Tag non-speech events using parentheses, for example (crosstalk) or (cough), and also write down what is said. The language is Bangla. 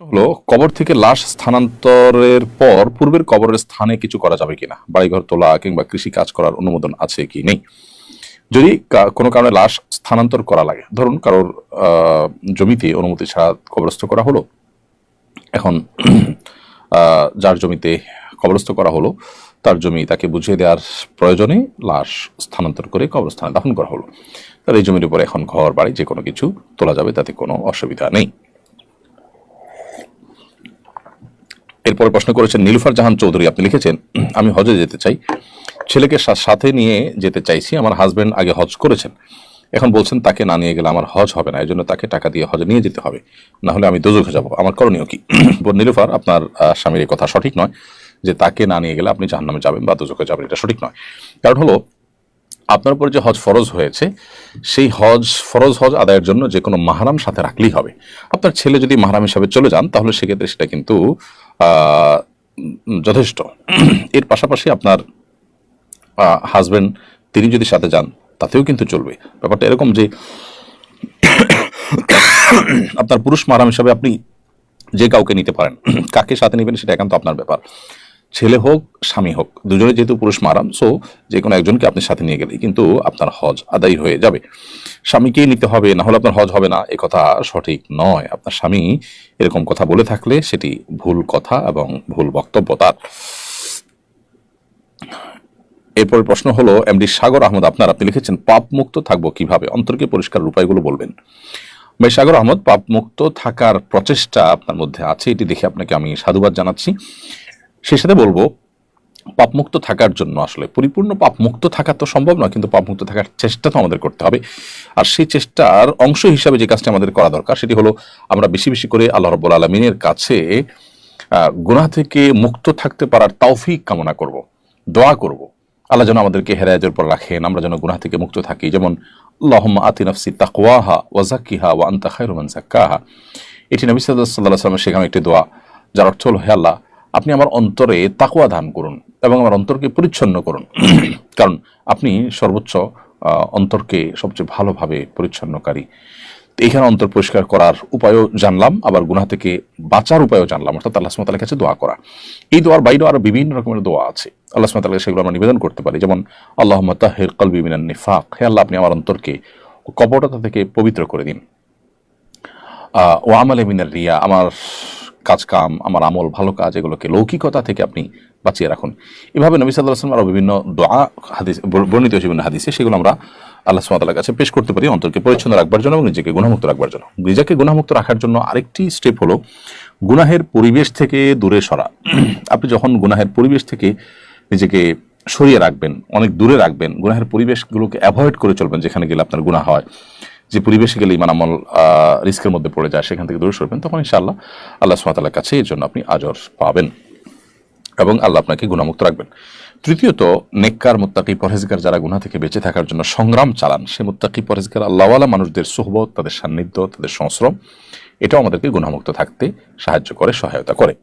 হলো, কবর থেকে লাশ স্থানান্তরের পর পূর্বের কবরের স্থানে কিছু করা যাবে কিনা? বাড়িঘর তোলা কিংবা কৃষি কাজ করার অনুমোদন আছে কি নেই? যদি কোনো কারণে লাশ স্থানান্তর করা লাগে, ধরুন কারোর জমিতে অনুমতি ছাড়া কবরস্থ করা হলো, এখন (clears throat) যার জমিতে কবরস্থ করা হলো, তার জমি তাকে বুঝিয়ে দেওয়ার প্রয়োজনে লাশ স্থানান্তর করে কবরস্থানে দাফন করা হলো। তার এই জমির উপরে এখন ঘর, বাড়ি যে কোনো কিছু তোলা যাবে, তাতে কোনো অসুবিধা নেই। এরপরে প্রশ্ন করেছেন, নীলুফার জাহান চৌধুরী, আপনি লিখেছেন, আমি হজে যেতে চাই। ছেলেকে সাথে নিয়ে যেতে চাইছি, আমার হাজব্যান্ড আগে হজ করেছেন। এখন বলছেন, তাকে না নিয়ে গেলে আমার হজ হবে না এই জন্য তাকে টাকা দিয়ে হজে নিয়ে যেতে হবে। না হলে আমি দোজখে যাব। আমার করণীয় কি? (clears throat) নীলুফার, আপনার স্বামীর কথা সঠিক নয়, যে তাকে না নিয়ে গেলে আপনি জাহান্নামে যাবেন বা দোজখে যাবেন, এটা সঠিক নয়। কারণ হলো আপনার উপর যে হজ ফরজ হয়েছে, সেই হজ ফরজ হজ আদায়ের জন্য যে কোনো মাহারাম সাথে রাখলেই হবে। আপনার ছেলে যদি মাহারাম হিসাবে চলে যান, তাহলে সেক্ষেত্রে সেটা কিন্তু যথেষ্ট। এর পাশাপাশি আপনার হাজব্যান্ড তিনি যদি সাথে যান, তাতেও কিন্তু চলবে। ব্যাপারটা এরকম যে, আপনার পুরুষ মারাম হিসাবে আপনি যে কাউকে নিতে পারেন, কাকে সাথে নেবেন সেটা একান্ত আপনার ব্যাপার। ছেলে হোক, স্বামী হোক, দুজনে যেহেতু পুরুষ মারাম সো যে কোনো একজনকে আপনি সাথে নিয়ে গেলে কিন্তু আপনার হজ আদায় হয়ে যাবে। স্বামীকেই নিতে হবে, না হলে আপনার হজ হবে না, এ কথা সঠিক নয়। আপনার স্বামী এরকম কথা বলে থাকলে সেটি ভুল কথা এবং ভুল বক্তব্য তার। এরপর প্রশ্ন হলো, এমডি সাগর আহমদ, আপনার আপনি লিখেছেন, পাপ মুক্ত থাকব কীভাবে? অন্তর্কে পরিষ্কার উপায়গুলো বলবেন। ভাই সাগর আহমদ, পাপ মুক্ত থাকার প্রচেষ্টা আপনার মধ্যে আছে, এটি দেখে আপনাকে আমি সাধুবাদ জানাচ্ছি। সেই সাথে বলব, পাপমুক্ত থাকার জন্য আসলে, পরিপূর্ণ পাপমুক্ত থাকা তো সম্ভব নয়, কিন্তু পাপমুক্ত থাকার চেষ্টা তো আমাদের করতে হবে। আর সেই চেষ্টার অংশ হিসাবে যে কাজটা আমাদের করা দরকার, সেটি হলো আমরা বেশি বেশি করে আল্লাহ রব্বুল আলমিনের কাছে গুনাহ থেকে মুক্ত থাকতে পারার তৌফিক কামনা করব, দোয়া করব। আল্লাহ যেন আমাদেরকে হেরায়তের পর রাখেন, আমরা যেন গুনাহ থেকে মুক্ত থাকি। যেমন, আল্লাহুম্মা আতি নাফসি তাকওয়াহা ওয়া যাক্কিহা ওয়া আনতা খায়রু মান যাক্কাহা। এটি নবী সাল্লাল্লাহু আলাইহি শেখানো একটি দোয়া, যার অর্থ হলো, হে আল্লাহ আপনি আমার অন্তরে তাকওয়া দান করুন এবং আমার অন্তরকে পরিচ্ছন্ন করুন। (clears throat) কারণ আপনি সর্বোচ্চ অন্তরকে সবচেয়ে ভালোভাবে পরিচ্ছন্নকারী। তো এখানে অন্তর পরিষ্কার করার উপায়ও জানলাম, আবার গুনাহ থেকে বাঁচার উপায়ও জানলাম। অর্থাৎ আল্লাহ সুমতালের কাছে দোয়া করা। এই দোয়ার বাইরেও আরও বিভিন্ন রকমের দোয়া আছে। আল্লাহ সুমতালের সেগুলো আমরা নিবেদন করতে পারি। যেমন আল্লাহ তাহের কলবি মিনান নিফাক। হে আল্লাহ, আপনি আমার অন্তরকে কপটতা থেকে পবিত্র করে দিন। ও আমলে মিনার রিয়া। আমার কাজ, কাম, আমার আমল, ভালো কাজ, এগুলোকে লৌকিকতা থেকে আপনি বাঁচিয়ে রাখুন। এভাবে নবী সাল্লাহ আসলাম আরও বিভিন্ন দোয়া, হাদিস বর্ণিত বিভিন্ন হাদিসে, সেগুলো আমরা আল্লাহ সুমাতার কাছে পেশ করতে পারি, অন্তরকে পরিচ্ছন্ন রাখবার জন্য এবং নিজেকে গুণামুক্ত রাখবার জন্য। নিজেকে গুণামুক্ত রাখার জন্য আরেকটি স্টেপ হলো গুনাহের পরিবেশ থেকে দূরে সরা। আপনি যখন গুনাহের পরিবেশ থেকে নিজেকে সরিয়ে রাখবেন, অনেক দূরে রাখবেন, গুনাহের পরিবেশগুলোকে অ্যাভয়েড করে চলবেন, যেখানে গেলে আপনার গুনাহ হয়। যে পরিবেশে গেলে ইমান আমল রিস্কের মধ্যে পড়ে যায়, সেখান থেকে দূরে সরবেন, তখন ইনশাআল্লাহ আল্লাহ সুমাতালার কাছে এর জন্য আপনি আজর পাবেন এবং আল্লাহ আপনাকে গুণামুক্ত রাখবেন। তৃতীয়ত, নেককার, মুত্তাকি, পরহেজগার যারা গুনাহ থেকে বেঁচে থাকার জন্য সংগ্রাম চালান, সে মুত্তাকি, পরহেজগার, আল্লাহওয়ালা মানুষদের সোহবত, তাদের সান্নিধ্য, তাদের সংশ্রম, এটাও আমাদেরকে গুণামুক্ত থাকতে সাহায্য করে, সহায়তা করে।